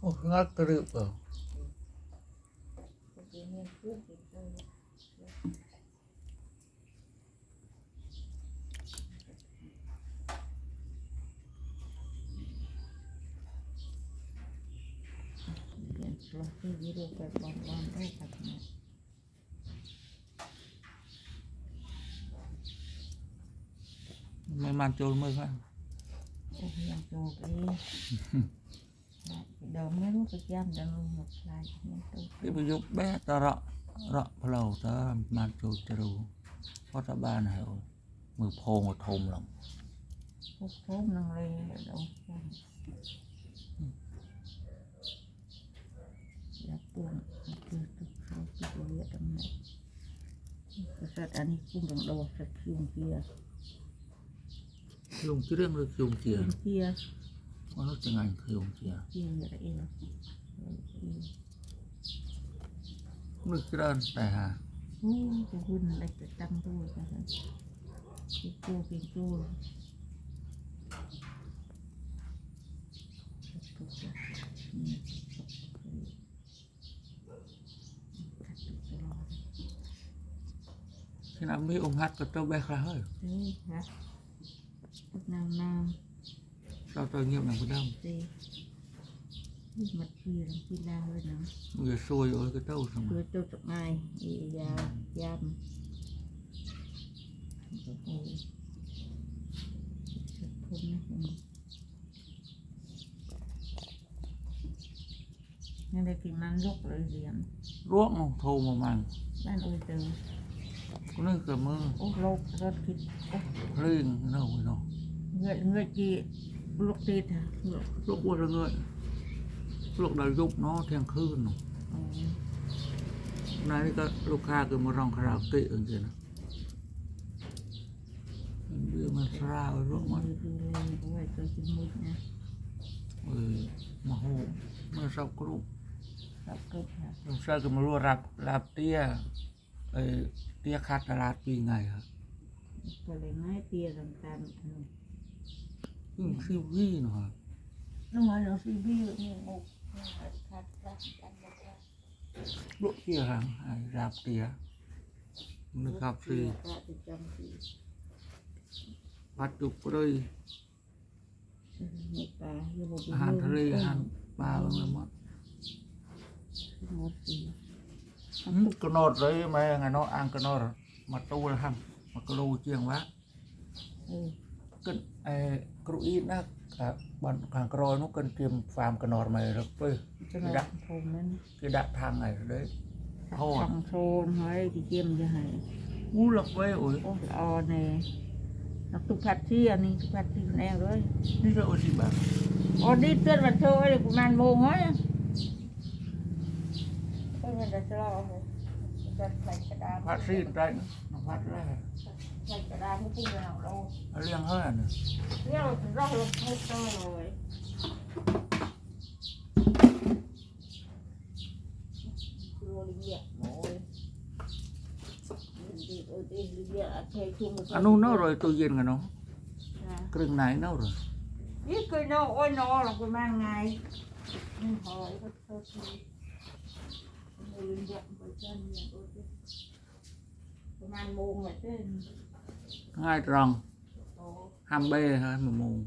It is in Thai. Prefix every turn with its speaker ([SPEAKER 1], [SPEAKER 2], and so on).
[SPEAKER 1] โอ้งั
[SPEAKER 2] กตรึบเหรอเราที่วิดีไปบอลบอลได้ค่ะทั้
[SPEAKER 1] May màn trôi mưa khăn.
[SPEAKER 2] โอ้ยยังโจกเองเดิมไม่รู้ไปย่ำดังลงหมดลายเนี่ยตัว
[SPEAKER 1] Cái bây giờ bé ta rọ, rọ phá lầu ta màn trôi cho đủ. Có ta ba này rồi. Mưa phô một thùng lòng.
[SPEAKER 2] พวกพวกนังเลยเดี๋ยวกันอยากปวงคือทุกเขาคือเรียกตรงไหนกษัตริย์อันนี้คุ้มดังโดสักคิวเกียร์
[SPEAKER 1] Dùng cái riêng được dùng
[SPEAKER 2] คิ
[SPEAKER 1] chìa.
[SPEAKER 2] วเกียร์
[SPEAKER 1] Có nó chẳng ảnh dùng chìa.
[SPEAKER 2] เกียร์อะไรเอง
[SPEAKER 1] Được cái đơn tài hà.
[SPEAKER 2] โอ้จะหุ่นอะไรจะตั้งด้วยกันเป็น โก้เป็นโก้นี่
[SPEAKER 1] Khi nào mới ôm hát có trâu bé khá hơi.
[SPEAKER 2] เฮ้ยฮะนางนาง
[SPEAKER 1] Sao tôi nghiệm là có đông.
[SPEAKER 2] เต้นี่มัดพีลังพีลาเลยนะ
[SPEAKER 1] Người xôi ôi cái trâu xong
[SPEAKER 2] คือ
[SPEAKER 1] rồi.
[SPEAKER 2] ตั วตกง่ายอียายามโอ้โหสุดพุ่มนะนั่นได้กินมันลกเลยเสียง
[SPEAKER 1] Ruộng không thô mà màng.
[SPEAKER 2] บ้านโอ้ยเจอ
[SPEAKER 1] Có nơi cả mơ.
[SPEAKER 2] โอ้โลกรถคิดโอ้
[SPEAKER 1] Lên đâu rồi nó.
[SPEAKER 2] เงยเงยจีลูกติดฮะลูก
[SPEAKER 1] Lúc qua ra ngợi. Lúc đời dục nó thèn khư nó.
[SPEAKER 2] อ๋อ
[SPEAKER 1] Này cái lúc khác cái mà rong khá kệ ở kia nó. Bây mà xa rồi ruộng
[SPEAKER 2] มื
[SPEAKER 1] mà.
[SPEAKER 2] อดูเลยโอ้ยตัวจมูกนะ
[SPEAKER 1] Ôi, mà hồ. Mà sao có lúc.
[SPEAKER 2] รับเกิดฮะ
[SPEAKER 1] Lúc sau cái mà lùa rạp, rạp tia. Ê, tia khát là rạp vì ngày hả.
[SPEAKER 2] ก็เลยไม่เตียต่างๆ อืมซี
[SPEAKER 1] วีส์นะครับ
[SPEAKER 2] น้องหอยเราซีบี้มีงกคัดรักกันบ่ค่ะ
[SPEAKER 1] ลูกเสียหาง
[SPEAKER 2] หายราบเตียนะครับซีพระปั
[SPEAKER 1] ดจุกเลย
[SPEAKER 2] มีปลาอยู่บ่
[SPEAKER 1] อาหารทะเลอาหารปลาอะไหมด
[SPEAKER 2] หมดปี
[SPEAKER 1] อืมกระนดเลยไหมไงเนาะ
[SPEAKER 2] อ่า
[SPEAKER 1] งกระนดมาตู้แล้วครับมากระโลเจียงวะ cái ai cái ít nó cả bọn hàng cái rồi nó cần kiếm phàm cái nốt mày được với
[SPEAKER 2] จะมาโทมนั้น
[SPEAKER 1] cái đạn thang này đấy
[SPEAKER 2] ท
[SPEAKER 1] thôi
[SPEAKER 2] องโทนไว้ที่เจียมจะให้
[SPEAKER 1] u lộc với ôi
[SPEAKER 2] โอ้ออเน่นักตุกพัดที่อันนี้ตุกพัดที่แนวเลย
[SPEAKER 1] đi rồi gì bà
[SPEAKER 2] อ๋อนี่เตือนวันเธอเลยประมาณโมงเฮ้ยเออมันจะชะลอเลยจะใส่กระดาษ
[SPEAKER 1] phát xin đây nó phát ra
[SPEAKER 2] ใส่กระดาษให้พูดเราเรา
[SPEAKER 1] nó liêng hơi à nè
[SPEAKER 2] เรียกเราเราลงให้เตอเลยโรลิเบียโอ้ยดีเออดีลิเบียเทชุ่ม
[SPEAKER 1] anh nu nó rồi tôi yên cái nó cái rừng này nó rồi
[SPEAKER 2] นี่เคยนอโอ้ยนอหรอกประมาณไงนี่หอยก็เท่าทีโรลิเบียไปเจ้าเนี่ยโอ้ยประมาณโมงแบบเต้น
[SPEAKER 1] hai
[SPEAKER 2] tròn
[SPEAKER 1] ham bê thôi mà mù